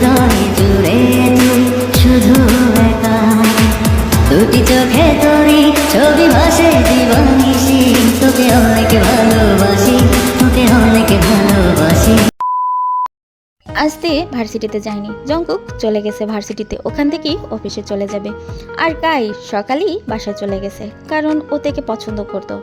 হৃদয় জুড়ে তুই শুধু একা দুটি চোখে ছবি ভাসে তোকে অনেক ভালোবাসি, তোকে অনেক ভালোবাসি। আজতে ভার্সিটিতে যায়নি। জঙ্কুক চলে গেছে ভার্সিটিতে। ওখান থেকেই অফিসে চলে যাবে। আর কাই সকালেই বাসায় চলে গেছে, কারণ ও থেকে পছন্দ করতো।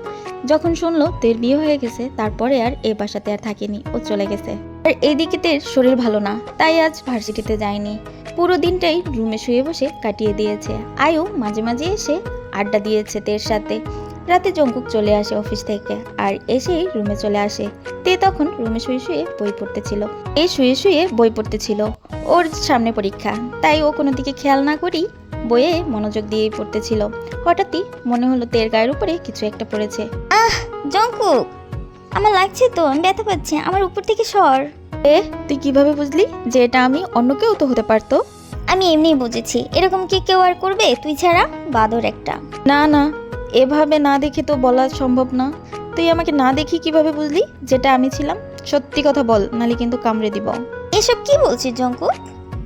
যখন শুনলো তের বিয়ে হয়ে গেছে, তারপরে আর এ বাসাতে আর থাকেনি। ও চলে গেছে। আর এইদিকে তের শরীর ভালো না, তাই আজ ভার্সিটিতে যায়নি। পুরো দিনটাই রুমে শুয়ে বসে কাটিয়ে দিয়েছে। আয়ু মাঝে মাঝে এসে আড্ডা দিয়েছে তের সাথে। রাতে জঙ্কুক চলে আসে অফিস থেকে আর এসেই রুমে চলে আসে। তে তখন রুমে শুয়ে শুয়ে বই পড়তেছিল। এ শুয়ে শুয়ে বই পড়তেছিল। ওর সামনে পরীক্ষা, তাই ও কোনো দিকে খেয়াল না করেই বইয়ে মনোযোগ দিয়ে পড়তেছিল। হঠাৎই মনে হলো তের গায়ের উপরে কিছু একটা পড়েছে। আহ, জঙ্কুক! আমার লাগছে তো আমি ব্যথা পাচ্ছি আমার উপর থেকে সর। এ তুই কীভাবে বুঝলি যে এটা আমি অন্য কেউ তো হতে পারতো? আমি এমনিই বুঝেছি এরকম কি কেউ আর করবে? তুই ছাড়া বাদর একটা। না না এভাবে না দেখে তো বলা সম্ভব না। তুই আমাকে না দেখি কীভাবে বুঝলি যেটা আমি ছিলাম? সত্যি কথা বল নালে কিন্তু কামড়ে দিব। এসব কি বলছিস জঙ্কুক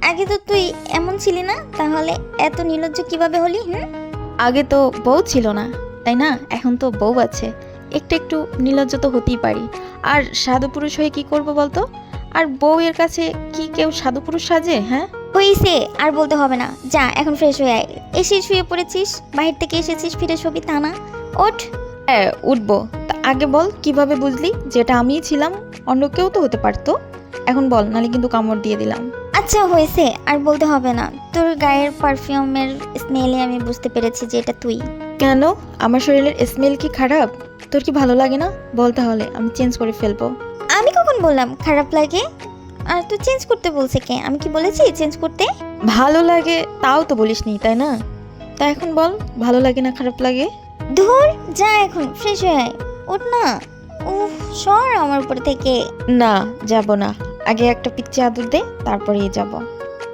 আগে তো তুই এমন ছিলি না তাহলে এত নির্লজ্জ কীভাবে হলি হুম? আগে তো বউ ছিল না তাই না? এখন তো বউ আছে। একটু একটু নির্লজ্জ তো হতেই পারি। আর সাধু পুরুষ হয়ে কি করব বলতো? আর বউয়ের কাছে কি কেউ সাধু পুরুষ সাজে হ্যাঁ? হইছে আর বলতে হবে না। যা এখন ফ্রেশ হয়ে আয়। এসে শুয়ে পড়েছিস? বাহির থেকে এসেছিস ফিরে ছবি তা না ওঠ। হ্যাঁ উঠবো। তা আগে বল কীভাবে বুঝলি যেটা আমিই ছিলাম অন্য কেউ তো হতে পারতো? এখন বল নালে কিন্তু কামড় দিয়ে দিলাম। আচ্ছা হয়েছে আর বলতে হবে না। তোর গায়ের পারফিউমের স্মেলে আমি বুঝতে পেরেছি যে এটা তুই। কেন? আমার শরীরের স্মেল কি খারাপ? তোর কি ভালো লাগে না? বল তাহলে আমি চেঞ্জ করে ফেলব। আমি কখন বললাম খারাপ লাগে? আর তুই চেঞ্জ করতে বলছে কে? আমি কি বলেছি চেঞ্জ করতে? ভালো লাগে তাও তো বলিস নি তাই না? তা এখন বল ভালো লাগে না খারাপ লাগে? ধুর যা এখন ফ্রেশ হয়ে আয়। ওঠ না। উফ সর আমার উপর থেকে। না যাব না। আগে একটা পিচ্ছি আদর দে তারপরেই যাব।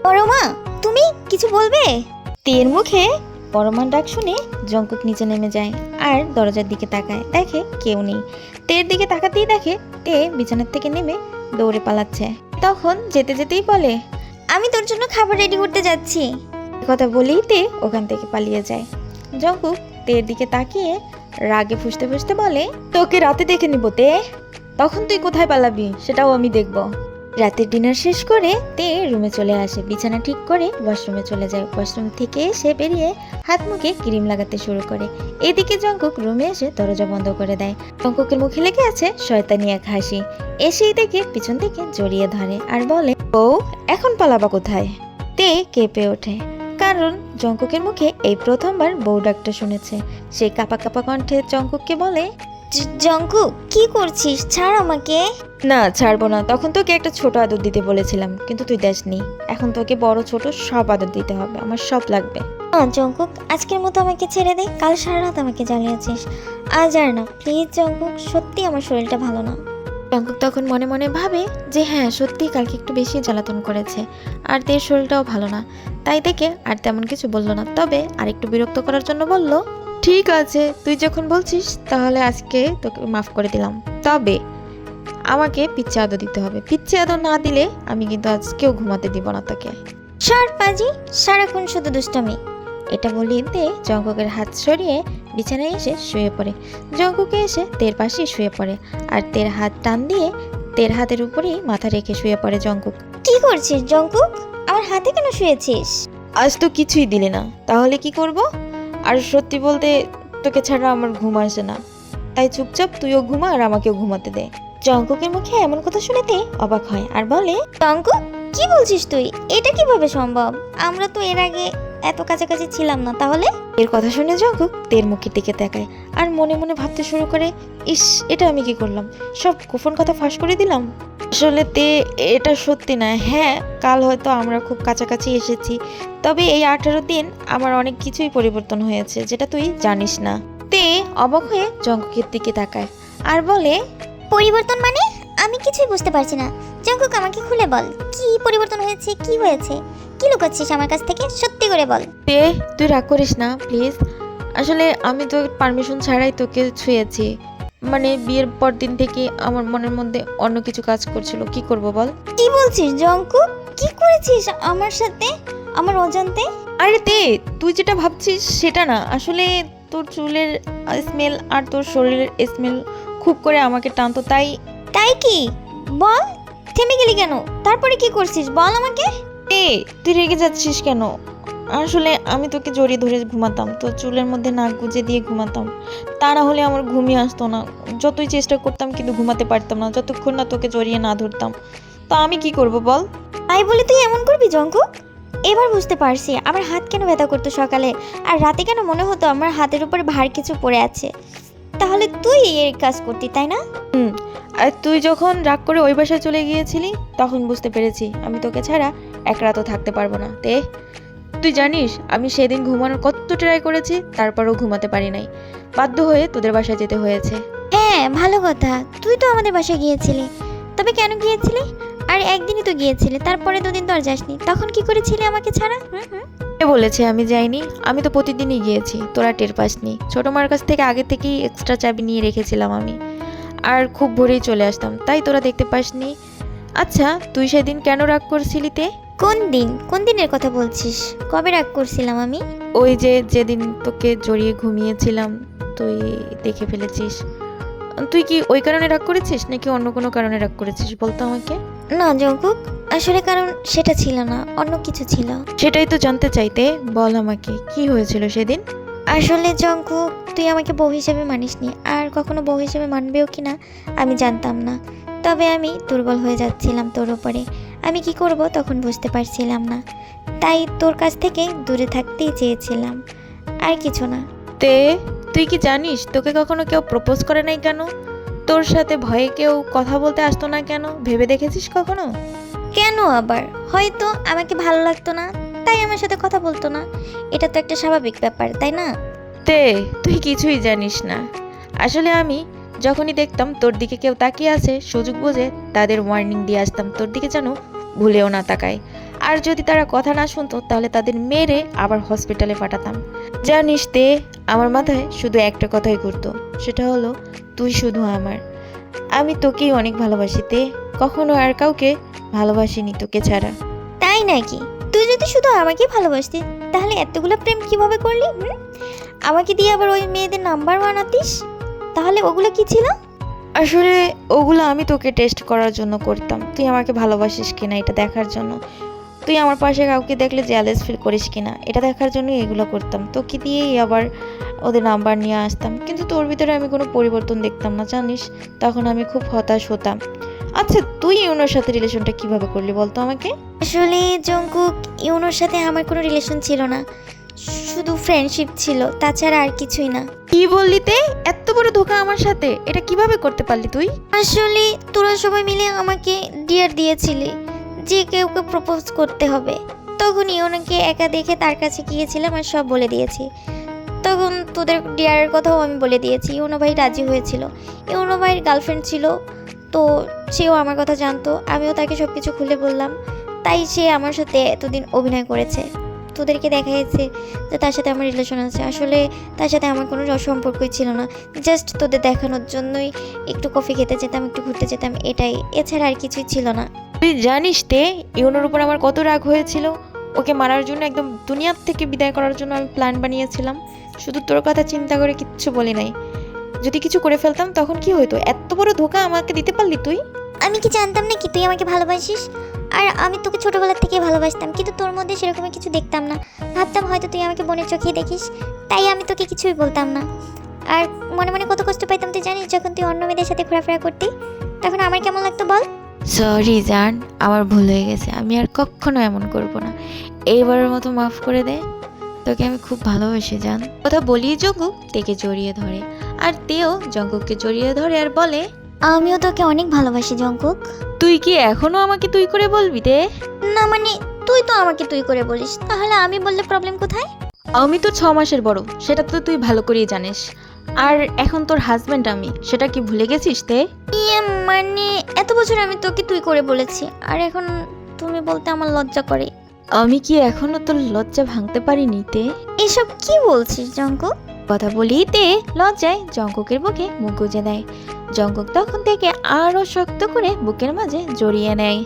বড় মা তুমি কিছু বলবে? তের মুখে পরমান ডাক শুনে জঙ্কুক নিচে নেমে যায় আর দরজার দিকে তাকায়, দেখে কেউ নেই। তের দিকে তাকাতেই দেখে তে বিছানার থেকে নেমে দৌড়ে পালাচ্ছে। তখন যেতে যেতেই বলে, আমি তোর জন্য খাবার রেডি করতে যাচ্ছি। কথা বলেই তে ওখান থেকে পালিয়ে যায়। জঙ্কুক তের দিকে তাকিয়ে রাগে ফুসতে ফুসতে বলে, তোকে রাতে দেখে নিব তে। তখন তুই কোথায় পালাবি? সেটাও আমি দেখব। রাতের ডিনার শেষ করে তে রুমে চলে আসে। বিছানা ঠিক করে ওয়াশরুমে চলে যায়। ওয়াশরুম থেকে এসে বেরিয়ে হাত মুখে ক্রিম লাগাতে শুরু করে। এদিকে জঙ্কুক রুমে এসে দরজা বন্ধ করে দেয়। জঙ্কুকের মুখে লেগে আছে শয়তানি এক হাসি। এসেই দেখে পিছন থেকে জড়িয়ে ধরে আর বলে ও এখন পালাবা কোথায়? তে কেঁপে ওঠে। কারণ জঙ্কুকের মুখে এই প্রথমবার বউ ডাকটা শুনেছে। সে কাপা কাপা কণ্ঠে জঙ্কুককে বলে জ- জঙ্কুক কি করছিস? ছাড় আমাকে। না ছাড়বো না। তখন তোকে একটা ছোট আদর দিতে বলেছিলাম কিন্তু তুই দেসনি। এখন তোকে বড় ছোট সব আদর দিতে হবে। আমার সব লাগবে। না জঙ্কুক আজকের মতো আমাকে ছেড়ে দে। কাল সারা রাত আমাকে জ্বালিয়েছিস আজ আর না প্লিজ জঙ্কুক সত্যি আমার শরীরটা ভালো না। জঙ্কুক তখন মনে মনে ভাবে যে হ্যাঁ সত্যি কালকে একটু বেশি জ্বালাতন করেছে। আর তের শরীরটাও ভালো না। তাই দেখে আর তেমন কিছু বলল না। তবে আর একটু বিরক্ত করার জন্য বলল ঠিক আছে তুই যখন বলছিস তাহলে আজকে তোকে মাফ করে দিলাম। তবে আমাকে পিচ্ছে আদর দিতে হবে। পিচ্ছে আদর না দিলে আমি কিন্তু আজকেও ঘুমাতে দিব না তোকে। সার পাজি সারাক্ষণ শুধু দুষ্টমি। এটা বলিয়ে দিয়ে জঙ্কুকের হাত সরিয়ে বিছানায় এসে শুয়ে পড়ে। জঙ্কুকে এসে তের পাশেই শুয়ে পড়ে আর তের হাত টান দিয়ে তের হাতের উপরেই মাথা রেখে শুয়ে পড়ে জঙ্কুক। কি করছিস জঙ্কুক? আমার হাতে কেন শুয়েছিস? আজ তো কিছুই দিলি না। তাহলে কি করব? আর সত্যি বলতে তোকে ছাড়া আমার ঘুম আসে না। তাই চুপচাপ তুইও ঘুমা আর আমাকেও ঘুমাতে দে। জঙ্কুকের মুখে এমন কথা শুনেতে অবাক হয় আর বলে জঙ্কুক কি বলছিস তুই? এটা কীভাবে সম্ভব? আমরা তো এর আগে এত কাছাকাছি ছিলাম না তাহলে? এর কথা শুনে জঙ্কুক তের মুখের দিকে তাকায় আর মনে মনে ভাবতে শুরু করে ইস এটা আমি কি করলাম? সব গোপন কথা ফাঁস করে দিলাম? আসলে তে এটা সত্যি না। হ্যাঁ কাল হয়তো আমরা খুব কাছাকাছি এসেছি। তবে এই আঠারো দিন আমার অনেক কিছুই পরিবর্তন হয়েছে যেটা তুই জানিস না। তে অবাক হয়ে জঙ্কুকের দিকে তাকায় আর বলে পরিবর্তন মানে? আমি কিছুই বুঝতে পারছি না। জঙ্কুক আমাকে খুলে বল কি পরিবর্তন হয়েছে কি হয়েছে? কি লুকাচ্ছিস আমার কাছ থেকে? সত্যি করে বল। তে তুই রাগ করিস না প্লিজ। আসলে আমি তো পারমিশন ছাড়াই তোকে ছুঁয়েছি। মানে বিয়ের পর দিন থেকে আমার মনের মধ্যে অন্য কিছু কাজ করছিল। কি করব বল? কি বলছিস জঙ্কুক কি করেছিস আমার সাথে? আমার অজান্তে? আরে তে তুই যেটা ভাবছিস সেটা না। আসলে তোর চুলের স্মেল আর তোর শরীরের স্মেল খুব করে আমাকে টানতো তাই তাই কি? বল থেমে গেলি কেন? তারপরে কি করছিস? বল আমাকে। এ তুই রেগে যাচ্ছিস কেন? আসলে আমি তোকে জড়িয়ে ধরে ঘুমাতাম তো চুলের মধ্যে নাক গুজে দিয়ে ঘুমাতাম। তা না হলে আমার ঘুমিয়ে আসতো না। যতই চেষ্টা করতাম কিন্তু ঘুমাতে পারতাম না যতক্ষণ না তোকে জড়িয়ে না ধরতাম। তা আমি কি করব বল? তাই বলে তুই এমন করবি জঙ্কুক এবার বুঝতে পারছি আমার হাত কেন ব্যথা করতো সকালে আর রাতে কেন মনে হতো আমার হাতের উপরে ভার কিছু পড়ে আছে। তাহলে তুই এই কাজ করতি তাই না? হুম আর তুই যখন রাগ করে ওই বাসায় চলে গিয়েছিলি তখন বুঝতে পেরেছি আমি তোকে ছাড়া এক রাতও থাকতে পারব না। তে তুই জানিস আমি সেদিন ঘুমানোর কত ট্রাই করেছি তারপরও ঘুমাতে পারি নাই। বাধ্য হয়ে তোদের বাসায় যেতে হয়েছে। হ্যাঁ ভালো কথা। তুই তো আমাদের বাসায় গিয়েছিলি। তবে কেন গিয়েছিলি? আর একদিনই তো গিয়েছিলি তারপরে দুদিন তো আর যাসনি। তখন কি করেছিলি আমাকে ছাড়া? হুম হুম? কে বলেছে আমি যাইনি? আমি তো প্রতিদিনই গিয়েছি তোরা টের পাসনি। ছোট মার কাছ থেকে আগে থেকেই এক্সট্রা চাবি নিয়ে রেখেছিলাম আমি। আর খুব ভোরেই চলে আসতাম তাই তোরা দেখতে পাসনি। আচ্ছা তুই সেদিন কেন রাগ করছিলি তে? কোন দিন? কোন দিনের কথা বলছিস? কবে রাগ করছিলাম আমি? ওই যে যেদিন তোকে জড়িয়ে ঘুমিয়েছিলাম তুই দেখে ফেলেছিস। তুই কি ওই কারণে রাগ করেছিস নাকি অন্য কোনো কারণে রাগ করেছিস বলতো আমাকে? না জঙ্কুক আসলে কারণ সেটা ছিল না অন্য কিছু ছিল। সেটাই তো জানতে চাইতে বল আমাকে কি হয়েছিল সেদিন? আসলে জঙ্কুক তুই আমাকে বউ হিসেবে মানিসনি আর কখনো বউ হিসেবে মানবেও কি না আমি জানতাম না। তবে আমি দুর্বল হয়ে যাচ্ছিলাম তোর ওপরে আমি কি করব তখন বুঝতে পারছিলাম না। তাই তোর কাছ থেকে দূরে থাকতেই চেয়েছিলাম। আর কিছু না। তে তুই কি জানিস তোকে কখনো কেউ প্রপোজ করে নাই কেন? তোর সাথে ভয়ে কেউ কথা বলতে আসতো না কেন? ভেবে দেখেছিস কখনো? কেন আবার? হয়তো আমাকে ভালো লাগতো না তাই আমার সাথে কথা বলতো না। এটা তো একটা স্বাভাবিক ব্যাপার তাই না? তে তুই কিছুই জানিস না। আসলে আমি যখনই দেখতাম তোর দিকে কেউ তাকিয়ে আছে, সুযোগ বুঝে তাদের ওয়ার্নিং দিয়ে আসতাম, তোর দিকে যেন ভুলেও না তাকায়। আর যদি তারা কথা না শুনতো, তাহলে তাদের মেরে আবার হসপিটালে পাঠাতাম। জানিস তে, আমার মাথায় শুধু একটা কথাই ঘুরতো, সেটা হলো, তুই শুধু আমার। আমি তোকেই অনেক ভালোবাসি তে, কখনো আর কাউকে ভালোবাসিনি তোকে ছাড়া। তাই নাকি? তুই যদি শুধু আমাকে ভালোবাসতি, তাহলে এতগুলো প্রেম কীভাবে করলি আমাকে দিয়ে আবার ওই মেয়েদের নাম্বার বানাতিস? তাহলে ওগুলো কি ছিল? আসলে ওগুলো আমি তোকে টেস্ট করার জন্য করতাম। তুই আমাকে ভালোবাসিস কিনা এটা দেখার জন্য। তুই আমার পাশে কাউকে দেখলে জ্যালেস ফিল করিস কিনা এটা দেখার জন্য এগুলো করতাম। তোকে দিয়েই আবার ওদের নাম্বার নিয়ে আসতাম। কিন্তু তোর ভিতরে আমি কোনো পরিবর্তন দেখতাম না জানিস? তখন আমি খুব হতাশ হতাম। আচ্ছা তুই ইউনোর সাথে রিলেশনটা কীভাবে করলি বলতো আমাকে? আসলে জঙ্কুক ইউনোর সাথে আমার কোনো রিলেশন ছিল না। শুধু ফ্রেন্ডশিপ ছিল তাছাড়া আর কিছুই না। কি বললি তে? এত বড় ধোকা আমার সাথে। এটা কীভাবে করতে পারলি তুই? আসলে তোরা সবাই মিলে আমাকে ডিয়ার দিয়েছিলি যে কেউকে প্রপোজ করতে হবে। তখনই ইউনোকে একা দেখে তার কাছে গিয়েছিলাম আর সব বলে দিয়েছি। তখন তোদের ডিয়ারের কথাও আমি বলে দিয়েছি। ইউনো ভাই রাজি হয়েছিল। ইউনো ভাইয়ের গার্লফ্রেন্ড ছিল। তো সেও আমার কথা জানতো। আমিও তাকে সব কিছু খুলে বললাম। তাই সে আমার সাথে এতদিন অভিনয় করেছে। তোদেরকে দেখা যাচ্ছে যে তার সাথে আমার রিলেশন আছে। আসলে তার সাথে আমার কোনো সম্পর্কই ছিল না। জাস্ট তোদের দেখানোর জন্যই একটু কফি খেতে যেতাম একটু ঘুরতে যেতাম এটাই। এছাড়া আর কিছুই ছিল না। তুই জানিস তে ইউনোর উপর আমার কত রাগ হয়েছিল। ওকে মারার জন্য একদম দুনিয়ার থেকে বিদায় করার জন্য আমি প্ল্যান বানিয়েছিলাম। শুধু তোর কথা চিন্তা করে কিচ্ছু বলি নাই। যদি কিছু করে ফেলতাম তখন কি হতো এত বড় ধোকা আমাকে দিতে পারলি তুই? আমি কি জানতাম না কি তুই আমাকে ভালোবাসিস? আর আমি তোকে ছোটবেলা থেকে ভালোবাসতাম কিন্তু তোর মধ্যে সেরকম কিছু দেখতাম না। ভাবতাম হয়তো তুই আমাকে বোনের চোখেই দেখিস তাই আমি তোকে কিছুই বলতাম না। আর মনে মনে কত কষ্ট পাইতাম তুই জানিস যখন তুই অন্য মেয়েদের সাথে ঘোরাফেরা করতি তখন আমার কেমন লাগতো বল? সরি জান আমার ভুল হয়ে গেছে আমি আর কখনো এমন করব না। এইবারের মতো মাফ করে দে তোকে আমি খুব ভালোবাসি জান। কথা বলি জঙ্কুক তেকে জড়িয়ে ধরে। আর তেও জঙ্কুককে জড়িয়ে ধরে আর বলে আমিও তোকে অনেক ভালোবাসি জঙ্কুক তুই কি এখনও আমাকে তুই করে বলবি তে না মানে তুই তো আমাকে তুই করে বলিস। তাহলে আমি বললে প্রবলেম কোথায়? আমি তো ছ মাসের বড় সেটা তো তুই ভালো করেই জানিস। আর এখন তোর হাজবেন্ড আমি সেটা কি ভুলে গেছিস তে? ইয়ে মানে এত বছর আমি তোকে তুই করে বলেছি। আর এখন তুমি বলতে আমার লজ্জা করে। আমি কি এখনও তোর লজ্জা ভাঙতে পারিনি তে? এসব কি বলছিস জঙ্কুক কথা বলি তে লজ্জায় জঙ্ককের বুকে মুখ গুজে দেয়। জঙ্কক তখন থেকে আরও শক্ত করে বুকের মাঝে জড়িয়ে নেয়।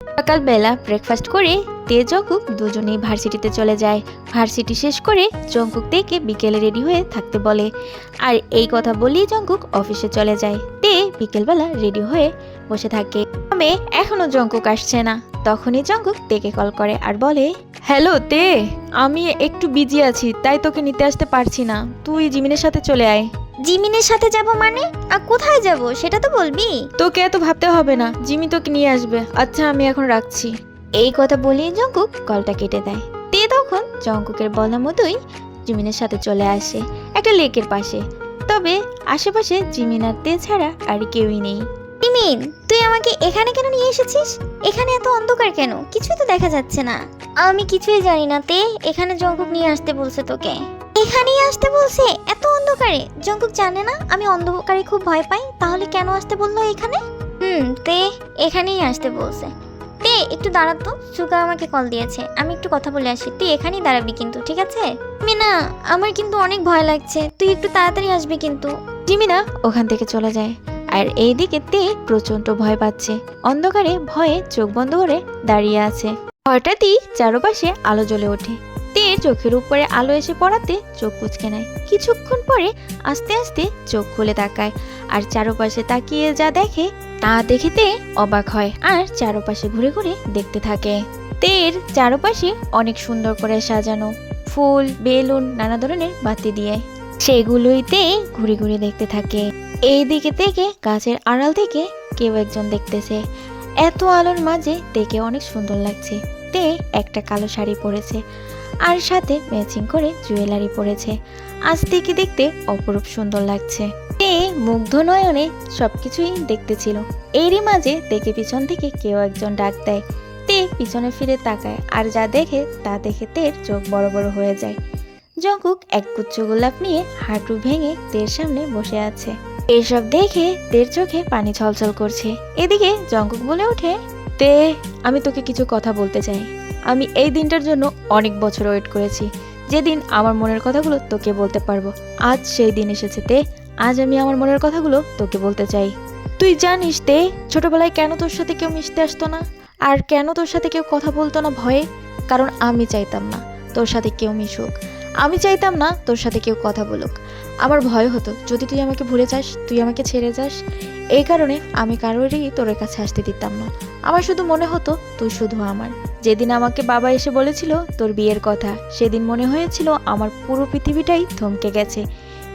সকালবেলা ব্রেকফাস্ট করে তে জঙ্কুক দুজনেই ভার্সিটিতে চলে যায়। ভার্সিটি শেষ করে জঙ্কুক তেকে বিকেলে রেডি হয়ে থাকতে বলে। আর এই কথা বলেই জঙ্কুক অফিসে চলে যায়। তে বিকেলবেলা রেডি হয়ে বসে থাকে। তবে এখনও জঙ্কুক আসছে না। তখনই জঙ্কুক তেকে কল করে আর বলে হ্যালো তে আমি একটু বিজি আছি তাই তোকে নিতে আসতে পারছি না। তুই জিমিনের সাথে চলে আয়। জিমিনের সাথে যাব মানে? আর কোথায় যাব সেটা তো বলবি। তোকে এত ভাবতে হবে না জিমি তোকে নিয়ে আসবে। আচ্ছা আমি এখন রাখছি। এই কথা বলেই জঙ্কুক কলটা কেটে দেয়। তে তখন জঙ্কুকের বলা মতোই জিমিনের সাথে চলে আসে একটা লেকের পাশে। তবে আশেপাশে জিমিন আর তে ছাড়া আর কেউই নেই। জিমিন তুই আমাকে এখানে কেন নিয়ে এসেছিস? এখানে এত অন্ধকার কেন? কিছুই তো দেখা যাচ্ছে না। আমি কিছুই জানি না, তে। এখানে জঙ্কুক নিয়ে আসতে বলছে তোকে। এখানেই আসতে বলছে? এত অন্ধকারে। জঙ্কুক জানে না, আমি অন্ধকারে খুব ভয় পাই। তাহলে কেন আসতে বলল এখানে? হুম, তে, এখানেই আসতে বলছে। তে, একটু দাঁড়া তো। সুগা আমাকে কল দিয়েছে। আমি একটু কথা বলে আসি। তুই এখানেই দাঁড়াবি কিন্তু, ঠিক আছে? মিনা, আমার কিন্তু অনেক ভয় লাগছে। তুই একটু তাড়াতাড়ি আসবি কিন্তু। জিমিনা ওখান থেকে চলে যায়। আর এইদিকে তে প্রচণ্ড ভয় পাচ্ছে। অন্ধকারে ভয়ে চোখ বন্ধ করে দাঁড়িয়ে আছে। হঠাৎই চারপাশে আলো জ্বলে ওঠে। তে চোখের উপরে আলো এসে পড়াতে চোখ কুচকে নেয়। কিছুক্ষণ পরে আস্তে আস্তে চোখ খুলে তাকায় আর চারপাশে তাকিয়ে যা দেখে তা দেখে তে অবাক হয় আর চারপাশে ঘুরে ঘুরে দেখতে থাকে। তের চারপাশে অনেক সুন্দর করে সাজানো ফুল, বেলুন, নানা ধরনের বাতি দিয়ে। সেগুলোইতে ঘুরে ঘুরে দেখতে থাকে। এই দিকে থেকে গাছের আড়াল থেকে কেউ একজন দেখতেছে। এত আলোর মাঝে দেখে অনেক সুন্দর লাগছে। তে একটা কালো শাড়ি পরেছে আর সাথে ম্যাচিং করে জুয়েলারি পরেছে। আজ থেকে দেখতে অপরূপ সুন্দর লাগছে। তে মুগ্ধ নয়নে সবকিছুই দেখতেছিল। এরই মাঝে দেখে পিছন থেকে কেউ একজন ডাক দেয়। তে পিছনে ফিরে তাকায় আর যা দেখে তা দেখে তের চোখ বড় বড় হয়ে যায়। জঙ্কুক এক গুচ্ছ গোলাপ নিয়ে হাঁটু ভেঙে তের সামনে বসে আছে। এসব দেখে তের চোখে পানি ছলছল করছে। এদিকে জঙ্কুক বলে ওঠে, তে, আমি তোকে কিছু কথা বলতে চাই। আমি এই দিনটার জন্য অনেক বছর ওয়েট করেছি। যেদিন আমার মনের কথাগুলো তোকে বলতে পারব, আজ সেই দিন এসেছে তে। আজ আমি আমার মনের কথাগুলো তোকে বলতে চাই। তুই জানিস তে, ছোটবেলায় কেন তোর সাথে কেউ মিশতে আসতো না? আর কেন তোর সাথে কেউ কথা বলতো না ভয়ে? কারণ আমি চাইতাম না তোর সাথে কেউ মিশুক। আমি চাইতাম না তোর সাথে কেউ কথা বলুক। আমার ভয় হতো, যদি তুই আমাকে ভুলে যাস, তুই আমাকে ছেড়ে যাস, এই কারণে আমি কারোরই তোর কাছে আসতে দিতাম না। আমার শুধু মনে হতো, তুই শুধু আমার। যেদিন আমাকে বাবা এসে বলেছিল তোর বিয়ের কথা, সেদিন মনে হয়েছিল আমার পুরো পৃথিবীটাই থমকে গেছে।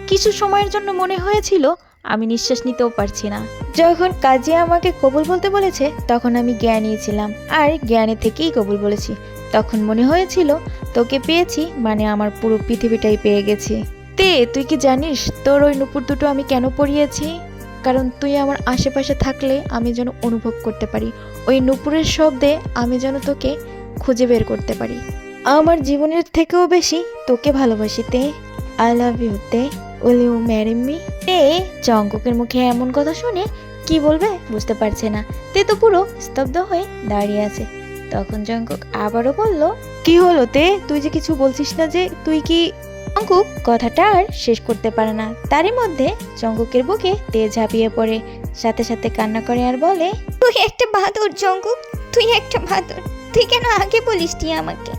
কিছু সময়ের জন্য মনে হয়েছিল, আমি নিঃশ্বাস নিতেও পারছি না। যখন কাজে আমাকে কবুল বলতে বলেছে, তখন আমি জ্ঞানী ছিলাম আর জ্ঞানে থেকেই কবুল বলেছি। তখন মনে হয়েছিল, তোকে পেয়েছি মানে আমার পুরো পৃথিবীটাই পেয়ে গেছি। তে তুই কি জানিস তোর ওই নুপুর দুটো আমি কেন পরিয়েছি? কারণ তুই আমার আশেপাশে থাকলে আমি যেন অনুভব করতে পারি। ওই নুপুরের শব্দে আমি যেন তোকে খুঁজে বের করতে পারি। আমার জীবনের থেকেও বেশি তোকে ভালোবাসি তে। আই লাভ ইউ তে। উইল ইউ ম্যারি মি তে জঙ্কুকের মুখে এমন কথা শুনে কি বলবে বুঝতে পারছে না। তে তো পুরো স্তব্ধ হয়ে দাঁড়িয়ে আছে। তখন জঙ্কুক আবারও বলল, কি হলো তে? তুই যে কিছু বলছিস না যে, তুই কি জঙ্কুক কথাটা আর শেষ করতে পারে না। তারই মধ্যে জঙ্কুকের বুকে তে ঝাঁপিয়ে পড়ে। সাথে সাথে কান্না করে আর বলে তুই একটা বাদর জঙ্কুক তুই একটা বাদর। তুই কেন আগে বলিস নি আমাকে?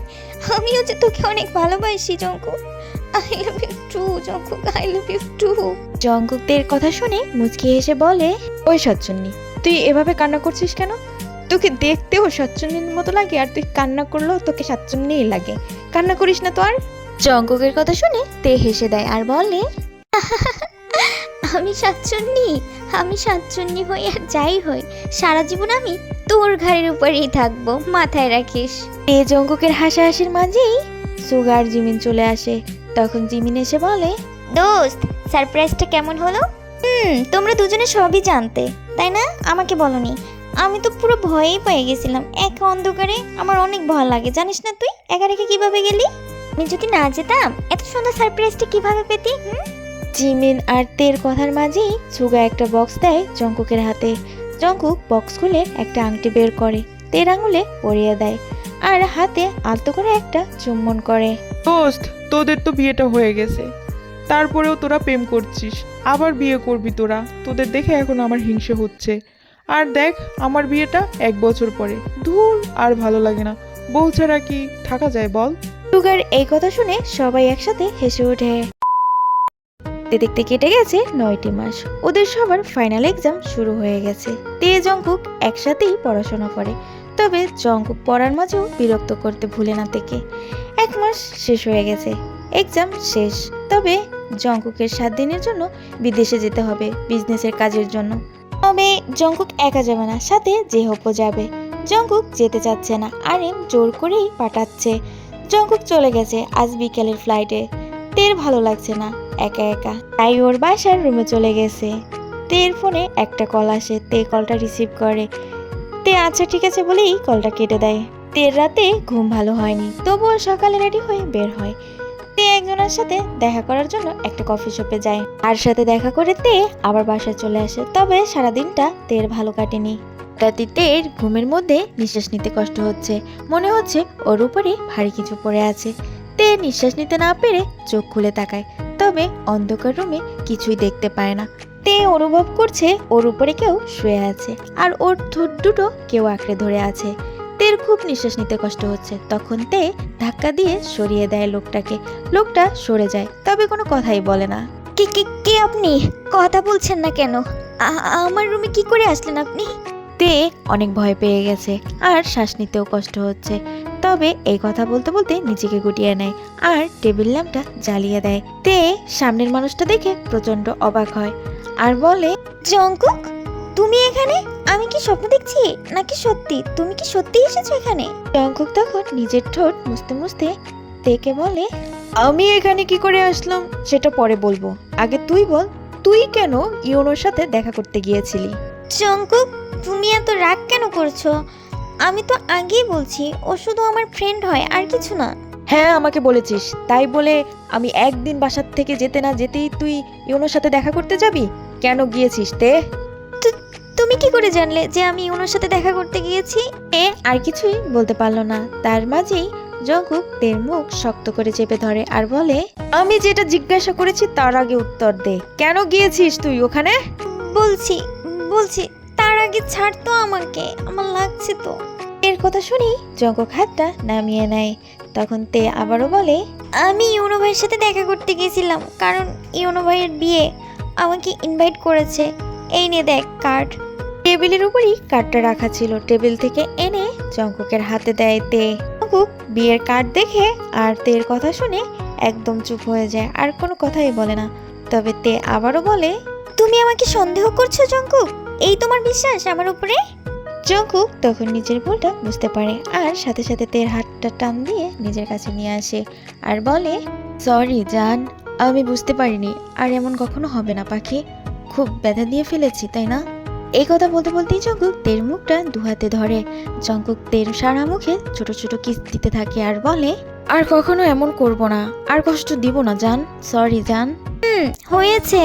আমিও যে তোকে অনেক ভালোবাসি Jungkook I love you too Jungkook I love you too জঙ্কুকদের কথা শুনে মুচকি হেসে বলে ওই সচ্চন্নি তুই এভাবে কান্না করছিস কেন? তোকে দেখতেও সচ্চন্নির মতো লাগে আর তুই কান্না করলেও তোকে সাচ্চন্নিই লাগে। কান্না করিস না তো আর? জঙ্কুকের কথা শুনে তে হেসে দেয় আর বলে আমি সাতচন্নি আমি সাতচন্নি হই আর যাই হই সারা জীবন আমি তোর ঘাড়ের উপরেই থাকব মাথায় রাখিস। তে জঙ্কুকের হাসাহাসির মাঝেই সুগার জিমিন চলে আসে। তখন জিমিন এসে বলে দোস্ত সারপ্রাইজটা কেমন হলো? হুম তোমরা দুজনে সবই জানতে তাই না? আমাকে বলনি আমি তো পুরো ভয়েই পেয়ে গেছিলাম। এক অন্ধকারে আমার অনেক ভয় লাগে জানিস না তুই? একা রেখে কীভাবে গেলি? আমি যদি না যেতাম এত সুন্দর সারপ্রাইজটা কীভাবে পেতি হুম? জিমিন আর তের কথার মাঝেই সুগা একটা বক্স দেয় জঙ্কুকের হাতে। জঙ্কুক বক্স খুলে একটা আংটি বের করে তের আঙুলে পরিয়ে দেয় আর হাতে আলতো করে একটা চুম্বন করে। দোস্ত তোদের তো বিয়েটা হয়ে গেছে। তারপরেও তোরা প্রেম করছিস আবার বিয়ে করবি তোরা। তোদের দেখে এখন আমার হিংসে হচ্ছে। আর দেখ আমার বিয়েটা এক বছর পরে। ধুর আর ভালো লাগে না। বউ ছাড়া কি থাকা যায় বল? সুগার এই কথা শুনে সবাই একসাথে হেসে ওঠে। দেখতে কেটে গেছে নয়টি মাস। ওদের সবার ফাইনাল এক্সাম শুরু হয়ে গেছে। তে জঙ্কুক একসাথেই পড়াশোনা করে। তবে জঙ্কুক পড়ার মাঝেও বিরক্ত করতে ভুলে না থেকে। এক মাস শেষ হয়ে গেছে। এক্সাম শেষ। তবে জঙ্কুকের সাত দিনের জন্য বিদেশে যেতে হবে বিজনেসের কাজের জন্য। তবে জঙ্কুক একা যাবে না, সাথে জেহপও যাবে। জঙ্কুক যেতে চাচ্ছে না আরেম জোর করেই পাঠাচ্ছে। জঙ্কুক চলে গেছে আজ বিকেলের ফ্লাইটে তের ভালো লাগছে না, একা একা। তাই ওর বাসার রুমে চলে গেছে। তের ফোনে একটা কল আসে, তে কলটা রিসিভ করে। তে আচ্ছা ঠিক আছে বলেই কলটা কেটে দেয়। তের রাতে ঘুম ভালো হয়নি, তবুও সকালে রেডি হয়ে বের হয়। তে একজনের সাথে দেখা করার জন্য একটা কফি শপে যায়। আর সাথে দেখা করে তে আবার বাসায় চলে আসে, তবে সারাদিনটা তের ভালো কাটেনি। রাতে তের ঘুমের মধ্যে নিঃশ্বাস নিতে কষ্ট হচ্ছে। মনে হচ্ছে ওর উপরে ভারী কিছু পড়ে আছে। তে নিঃশ্বাস নিতে না পেরে চোখ খুলে তাকায়। তবে অন্ধকার রুমে কিছুই দেখতে পায় না। তে অনুভব করছে ওর উপরে কেউ শুয়ে আছে আর ওর ঠোঁট দুটো কেউ আঁকড়ে ধরে আছে। তের খুব নিঃশ্বাস নিতে কষ্ট হচ্ছে। তখন তে ধাক্কা দিয়ে সরিয়ে দেয় লোকটাকে। লোকটা সরে যায়, তবে কোনো কথাই বলে না। কে কে কে আপনি? কথা বলছেন না কেন? আমার রুমে কি করে আসলেন আপনি? তে অনেক ভয় পেয়ে গেছে আর শ্বাস নিতেও কষ্ট হচ্ছে। তবে এই কথা বলতে বলতে নিজেকে গুটিয়ে নেয় আর টেবিল ল্যাম্পটা জ্বালিয়ে দেয়। তে সামনের মানুষটা দেখে প্রচণ্ড অবাক হয় আর বলে জঙ্কুক তুমি এখানে? আমি কি স্বপ্ন দেখছি? নাকি সত্যি? তুমি কি সত্যি এসেছ এখানে? জঙ্কুক তখন নিজের ঠোঁট মুছতে মুছতে তেকে বলে আমি এখানে কি করে আসলাম? সেটা পরে বলব। আগে তুই বল তুই কেন ইউনোর সাথে দেখা করতে গিয়েছিলি? জঙ্কুক তুমি এত রাগ কেন করছ? আমি তো আগেই বলছি ও শুধু আমার ফ্রেন্ড হয় আর কিছু না। হ্যাঁ আমাকে বলেছিস। তাই বলে আমি একদিন বাসার থেকে যেতে না যেতেই তুই ইউনোর সাথে দেখা করতে যাবি? কেন গিয়েছিস তে? তুমি কি করে জানলে যে আমি ওনার সাথে দেখা করতে গিয়েছি? এ আর কিছুই বলতে পারল না। তার মাঝেই জঙ্কুক তের মুখ শক্ত করে চেপে ধরে আর বলে আমি যেটা জিজ্ঞাসা করেছি তার আগে উত্তর দে। কেন গিয়েছিস তুই ওখানে? বলছি বলছি আগে ছাড় তো আমাকে, আমার লাগছে তো। এর কথা শুনি জঙ্কুক হাতটা নামিয়ে নেয়। তখন তে আবারও বলে, আমি ইউনো ভাইয়ের সাথে দেখা করতে গেছিলাম, কারণ ইউনো ভাইয়ের বিয়ে আমাকে ইনভাইট করেছে। এই নে দেখ কার্ড টেবিলের উপরই কার্ডটা রাখা ছিল। টেবিল থেকে এনে জঙ্কুকের হাতে দেয় তে। জঙ্কুক বিয়ের কার্ড দেখে আর তের কথা শুনে একদম চুপ হয়ে যায়, আর কোনো কথাই বলে না। তবে তে আবারও বলে, তুমি আমাকে সন্দেহ করছ জঙ্কুক? এই তোমার বিশ্বাস আমার উপরে? জঙ্কুক তখন নিজের ভুলটা বুঝতে পারে আর সাথে সাথে তের হাতটা টান দিয়ে নিজের কাছে নিয়ে আসে আর বলে সরি জান আমি বুঝতে পারিনি। আর এমন কখনো হবে না পাখি। খুব ব্যথা দিয়ে ফেলেছি তাই না? এই কথা বলতে বলতেই জঙ্কুক তের মুখটা দুহাতে ধরে। জঙ্কুক তের সারা মুখে ছোট ছোট কিস দিতে থাকে আর বলে আর কখনো এমন করব না। আর কষ্ট দিব না জান। সরি জান। হুম হয়েছে।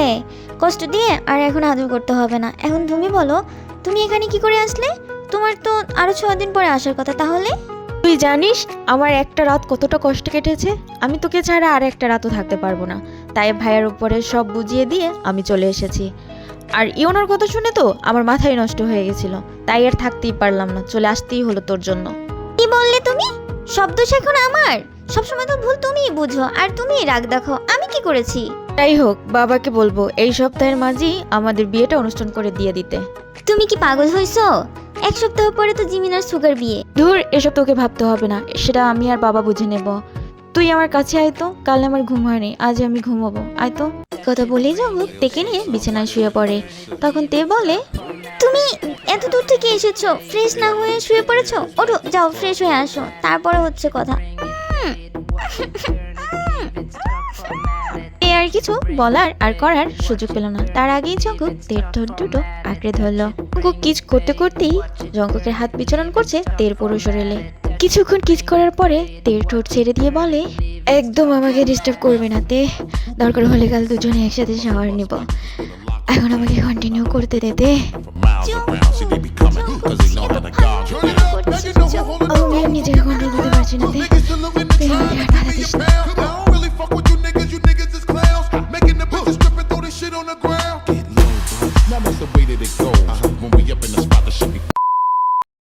কষ্ট দিয়ে আর এখন আদর করতে হবে না। এখন তুমি বলো তুমি এখানে কি করে আসলে? তোমার তো আরও ছ দিন পরে আসার কথা তাহলে? তুই জানিস আমার একটা রাত কতটা কষ্ট কেটেছে? আমি তোকে ছাড়া আর একটা রাতও থাকতে পারব না। তাই ভাইয়ের উপরে সব বুঝিয়ে দিয়ে আমি চলে এসেছি। আর ইওনার কথা শুনে তো আমার মাথায় নষ্ট হয়ে গেছিল। তাই আর থাকতেই পারলাম না চলে আসতেই হলো তোর জন্য। কি বললে তুমি? শব্দ এখন আমার। সবসময় তো ভুল তুমিই বুঝো আর তুমিই রাগ দেখো। আমি কি করেছি? যাই হোক বাবাকে বলব এই সপ্তাহের মাঝেই আমাদের বিয়েটা অনুষ্ঠান করে দিয়ে দিতে। তুমি কি পাগল হয়েছো এক সপ্তাহ পরে তো জিমিনার সুগার বিয়ে। ধুর এসব তোকে ভাবতে হবে না সেটা আমি আর বাবা বুঝে নেব। তুই আমার কাছে আয় তো কাল আমার ঘুম হয়নি আজ আমি ঘুমাবো আয় তো। কথা বলেই যাব তেকে নিয়ে বিছানায় শুয়ে পড়ে। তখন তে বলে তুমি এত দূর থেকে এসেছ ফ্রেশ না হয়ে শুয়ে পড়েছো? ওঠো যাও ফ্রেশ হয়ে আসো তারপরে হচ্ছে কথা। আর কিছু বলার আর করার সুযোগ পেল না। তার আগেই জঙ্কুক তের ঠোঁট দুটো আঁকড়ে ধরলো। জঙ্কুক কিচ করতে করতেই জঙ্কুকের হাত বিচরণ করছে তের পুরো শরীরে। কিছুক্ষণ কিচ করার পরে তের ঠোঁট ছেড়ে দিয়ে বলে একদম আমাকে ডিস্টার্ব করবে না তে। দরকার হলে কাল দুজনে একসাথে শাওয়ার নিব। এখন আমাকে কন্টিনিউ করতে দে তে। আমি নিজেকে কন্ট্রোল করতে পারছি না তে।